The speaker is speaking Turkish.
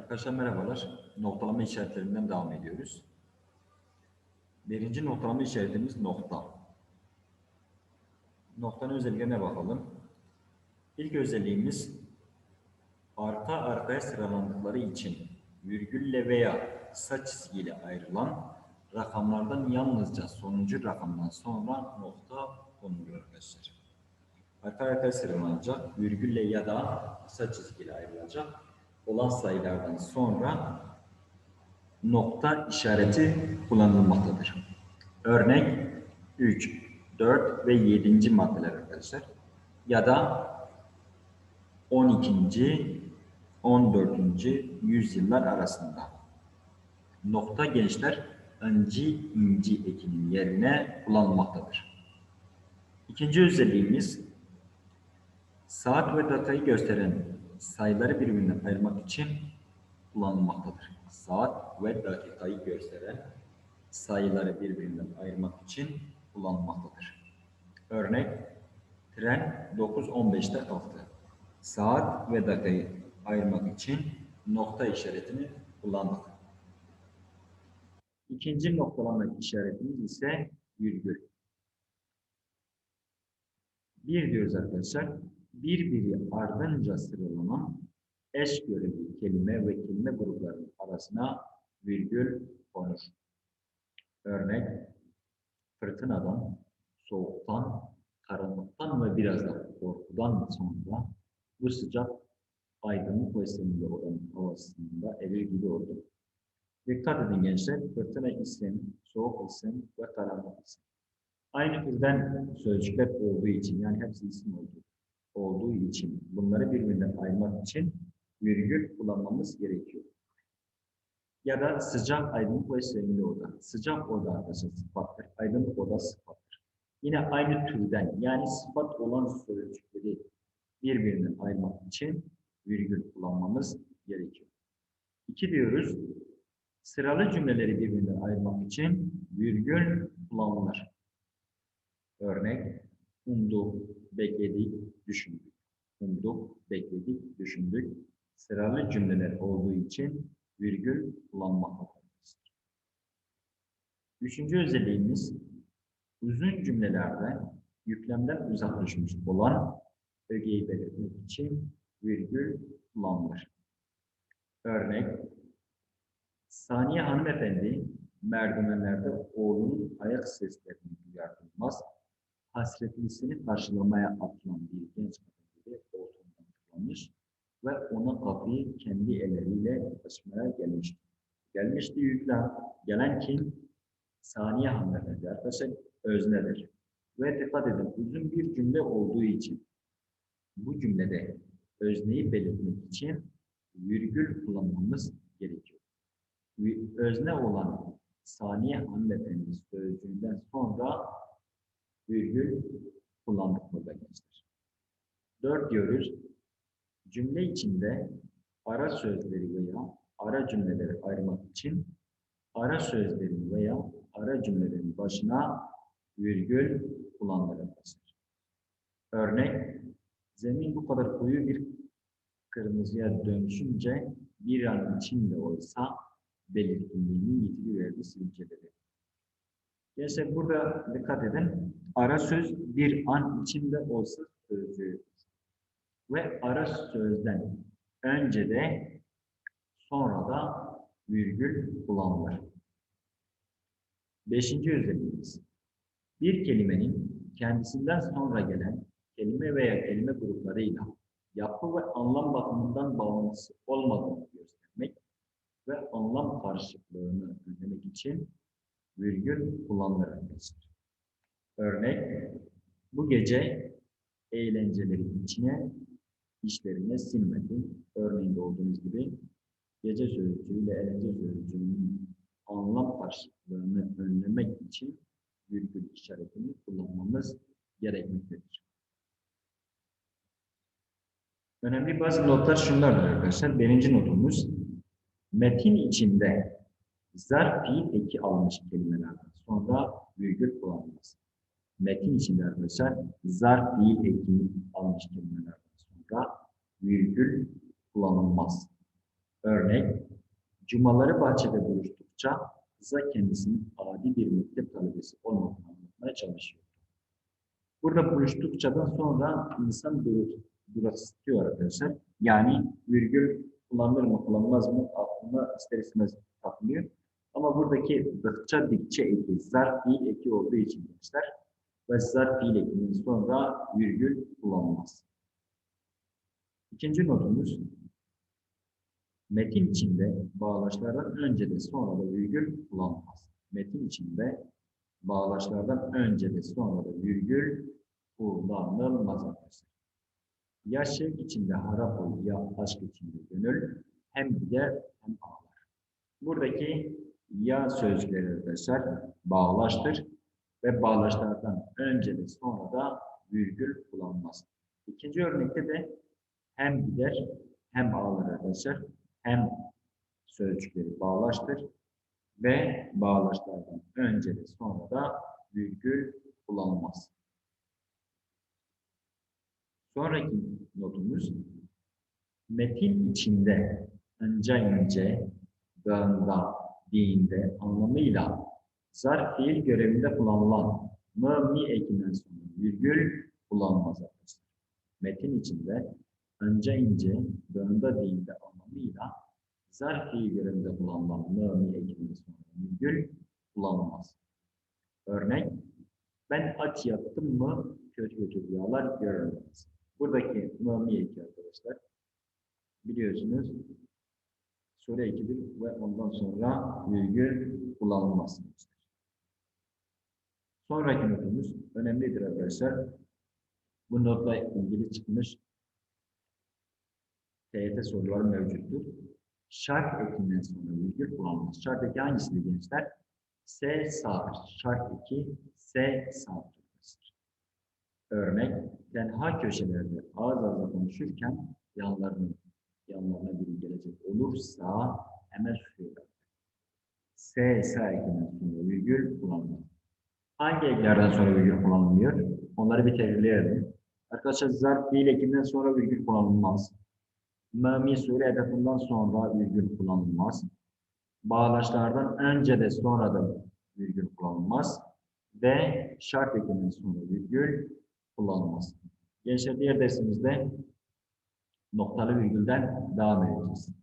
Arkadaşlar merhabalar. Noktalama işaretlerinden devam ediyoruz. Birinci noktalama işaretimiz nokta. Noktanın özelliklerine bakalım. İlk özelliğimiz arka arkaya sıralandıkları için virgülle veya kısa çizgiyle ayrılan rakamlardan yalnızca sonuncu rakamdan sonra nokta konuluyor arkadaşlar. Arka arkaya sıralanacak, virgülle ya da kısa çizgiyle ayrılacak olan sayılardan sonra nokta işareti kullanılmaktadır. Örnek 3, 4 ve 7. maddeler arkadaşlar. Ya da 12. 14. yüzyıllar arasında. Nokta gençler inci inci ekinin yerine kullanılmaktadır. İkinci özelliğimiz saat ve datayı gösteren sayıları birbirinden ayırmak için kullanılmaktadır. Saat ve dakikayı gösteren sayıları birbirinden ayırmak için kullanılmaktadır. Örnek, tren 9.15'te kalktı. Saat ve dakikayı ayırmak için nokta işaretini kullandık. İkinci noktalama işaretimiz ise virgül. Bir diyoruz arkadaşlar, birbiri ardınca sıralanan eş görevli kelime ve kelime gruplarının arasına virgül konur. Örnek, fırtınadan, soğuktan, karanlıktan ve biraz da korkudan sonra bu sıcak aydınlık ve seninle olan havasında erir gibi oldu. Dikkat edin gençler, fırtına isim, soğuk isim ve karanlık isim. Aynı türden sözcükler olduğu için, yani hepsi isim olduğu, olduğu için bunları birbirinden ayırmak için virgül kullanmamız gerekiyor. Ya da sıcak, aydınlık ve sevimli oda. Sıcak oda arkadaşlar sıfattır, aydınlık oda sıfattır. Yine aynı türden, yani sıfat olan sözcükleri birbirinden ayırmak için virgül kullanmamız gerekiyor. İki diyoruz, sıralı cümleleri birbirinden ayırmak için virgül kullanılır. Örnek, umduk, bekledik, düşündük. Umduk, bekledik, düşündük. Sıralı cümleler olduğu için virgül kullanmaktadır. Üçüncü özelliğimiz, uzun cümlelerde yüklemden uzaklaşmış olan ögeyi belirtmek için virgül kullanılır. Örnek, Saniye hanımefendi merdivenlerde oğlunun ayak seslerini duyar duymaz hasretlisini karşılamaya atılan bir genç kadın gibi ortamdan fırlamış ve ona kapıyı kendi elleriyle açmaya gelmişti. Gelmişti yüklem. Gelen kim? Saniye hanımefendi. Arkadaşlar öznedir. Ve dikkat edin uzun bir cümle olduğu için bu cümlede özneyi belirtmek için virgül kullanmamız gerekiyor. Özne olan saniye hanımefendi sözcüğünden sonra virgül kullandık burada gençler. Dört diyoruz. Cümle içinde ara sözleri veya ara cümleleri ayırmak için ara sözlerin veya ara cümlelerin başına virgül kullanılır. Örnek, zemin bu kadar koyu bir kırmızıya dönüşünce bir an içinde olsa belirginliğini yitiriverdi silkeledi. Gençler burada dikkat edin. Ara söz bir an içinde olsa sözcüğü. Ve ara sözden önce de sonra da virgül kullanılır. Beşinci özelliğimiz. Bir kelimenin kendisinden sonra gelen kelime veya kelime gruplarıyla yapı ve anlam bakımından bağlantısı olmadığını göstermek ve anlam karşılıklığını önlemek için virgül kullanılır arkadaşlar. Örnek, bu gece eğlenceleri içine, işlerine sinmedi. Örneğinde olduğunuz gibi gece sözcüğüyle eğlence sözcüğünün anlam karşılıklığını önlemek için virgül işaretini kullanmamız gerekmektedir. Önemli bazı notlar şunlardır arkadaşlar. Birinci notumuz, metin içinde zarf fiil eki almış kelimelerden sonra virgül kullanılmaz. Metin içinde arkadaşlar zarf fiil eki almış kelimelerden sonra virgül kullanılmaz. Örnek, cumaları bahçede buluştukça kıza kendisinin adi bir mektep talebesi olmadığını anlatmaya çalışıyor. Burada buluştukçadan sonra insan dur, duraksıyor arkadaşlar. Yani virgül kullanılır mı kullanılmaz mı aklına ister istemez takılıyor. Ama buradaki dıkça dikçe eki, zarf fiil eki olduğu için gençler ve zarf fiil ekinin sonra virgül kullanılmaz. İkinci notumuz metin içinde bağlaçlardan önce de sonra da virgül kullanılmaz. Metin içinde bağlaçlardan önce de sonra da virgül kullanılmaz arkadaşlar. Ya şevk içinde harap ol, ya aşk içinde gönül hem gider hem ağlar. Buradaki ya sözcükleri arkadaşlar bağlaçtır ve bağlaçlardan önce de sonra da virgül kullanılmaz. İkinci örnekte de hem gider hem ağlar arkadaşlar. Hem sözcükleri bağlaçtır ve bağlaçlardan önce de sonra da virgül kullanılmaz. Sonraki notumuz metin içinde ince ince, dağında, dinde anlamıyla zarf fiil görevinde kullanılan mı mi ekinden sonra virgül kullanılmaz arkadaşlar. Metin içinde ince ince, dağında, dinde anlamıyla zarf fiil görevinde kullanılan mı mi ekinden sonra virgül kullanılmaz. Örnek, ben aç yattım mı kötü kötü rüyalar görürüz. Buradaki mı eki arkadaşlar biliyorsunuz soru ekidir ve ondan sonra virgül kullanılmaz. Sonraki notumuz önemlidir arkadaşlar. Bu notla ilgili çıkmış TYT soruları mevcuttur. Şart ekinden sonra virgül kullanılmaz. Şart eki hangisidir gençler? S sağdır. Şart eki S sağdır. Örnek, tenha köşelerde ağız ağza konuşurken yanlarını yanlarına biri gelecek olursa hemen susuyorlar. S, S ekinden sonra virgül kullanılır. Hangi eklerden sonra virgül kullanılmıyor? Onları bir tekrarlayalım. Arkadaşlar zarf fiil ekinden sonra virgül kullanılmaz. Mami sure edatından sonra virgül kullanılmaz. Bağlaçlardan önce de sonra da virgül kullanılmaz. Ve şart ekinden sonra virgül kullanılmaz. Gençler diğer dersimizde noktalı virgülden devam edeceğiz.